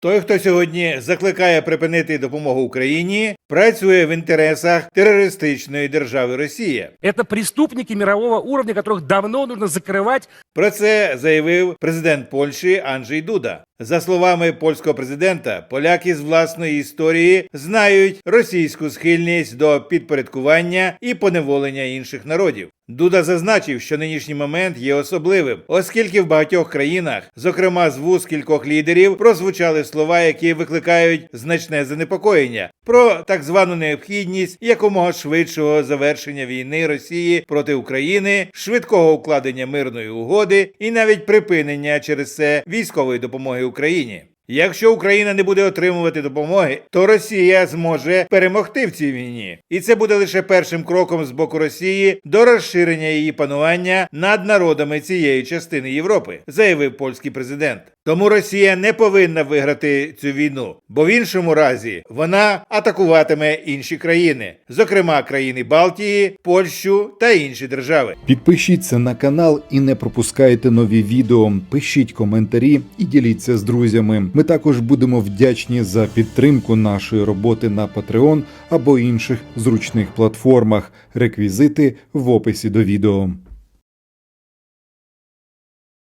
Той, хто сьогодні закликає припинити допомогу Україні, працює в інтересах терористичної держави Росія. Это преступники мирового уровня, которых давно нужно закрывать. про це заявив президент Польщі Анджей Дуда. За словами польського президента, поляки з власної історії знають російську схильність до підпорядкування і поневолення інших народів. Дуда зазначив, що нинішній момент є особливим, оскільки в багатьох країнах, зокрема з вуз кількох лідерів, прозвучали слова, які викликають значне занепокоєння про так звану необхідність якомога швидшого завершення війни Росії проти України, швидкого укладення мирної угоди і навіть припинення через це військової допомоги Україні. Якщо Україна не буде отримувати допомоги, то Росія зможе перемогти в цій війні, і це буде лише першим кроком з боку Росії до розширення її панування над народами цієї частини Європи, заявив польський президент. Тому Росія не повинна виграти цю війну, бо в іншому разі вона атакуватиме інші країни, зокрема країни Балтії, Польщу та інші держави. Підпишіться на канал і не пропускайте нові відео. Пишіть коментарі і діліться з друзями. Ми також будемо вдячні за підтримку нашої роботи на Patreon або інших зручних платформах. Реквізити в описі до відео.